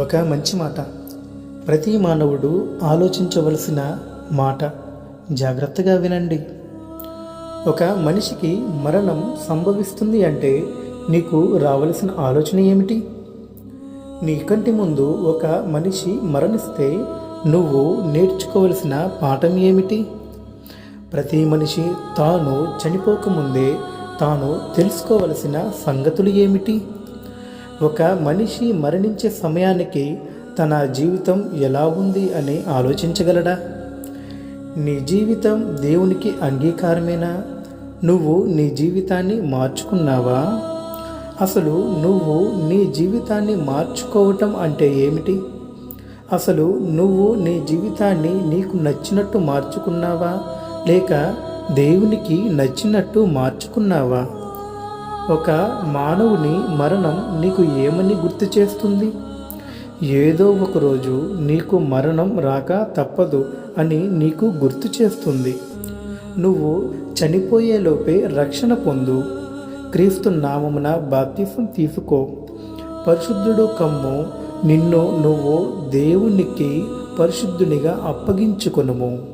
ఒక మంచి మాట. ప్రతి మానవుడు ఆలోచించవలసిన మాట. జాగ్రత్తగా వినండి. ఒక మనిషికి మరణం సంభవిస్తుంది అంటే నీకు రావలసిన ఆలోచన ఏమిటి? నీ కంటి ముందు ఒక మనిషి మరణిస్తే నువ్వు నేర్చుకోవలసిన పాఠం ఏమిటి? ప్రతి మనిషి తాను చనిపోకముందే తాను తెలుసుకోవలసిన సంగతులు ఏమిటి? ఒక మనిషి మరణించే సమయానికి తన జీవితం ఎలా ఉంది అని ఆలోచించగలడా? నీ జీవితం దేవునికి అంగీకారమేనా? నువ్వు నీ జీవితాన్ని మార్చుకున్నావా? అసలు నువ్వు నీ జీవితాన్ని మార్చుకోవటం అంటే ఏమిటి? అసలు నువ్వు నీ జీవితాన్ని నీకు నచ్చినట్టు మార్చుకున్నావా? లేక దేవునికి నచ్చినట్టు మార్చుకున్నావా? ఒక మానవుని మరణం నీకు ఏమని గుర్తు చేస్తుంది? ఏదో ఒకరోజు నీకు మరణం రాక తప్పదు అని నీకు గుర్తు చేస్తుంది. నువ్వు చనిపోయేలోపే రక్షణ పొందు. క్రీస్తు నామమున బాప్తీసం తీసుకో. పరిశుద్ధుడు కమ్ము నిన్ను నువ్వు దేవునికి పరిశుద్ధునిగా అప్పగించుకొనుము.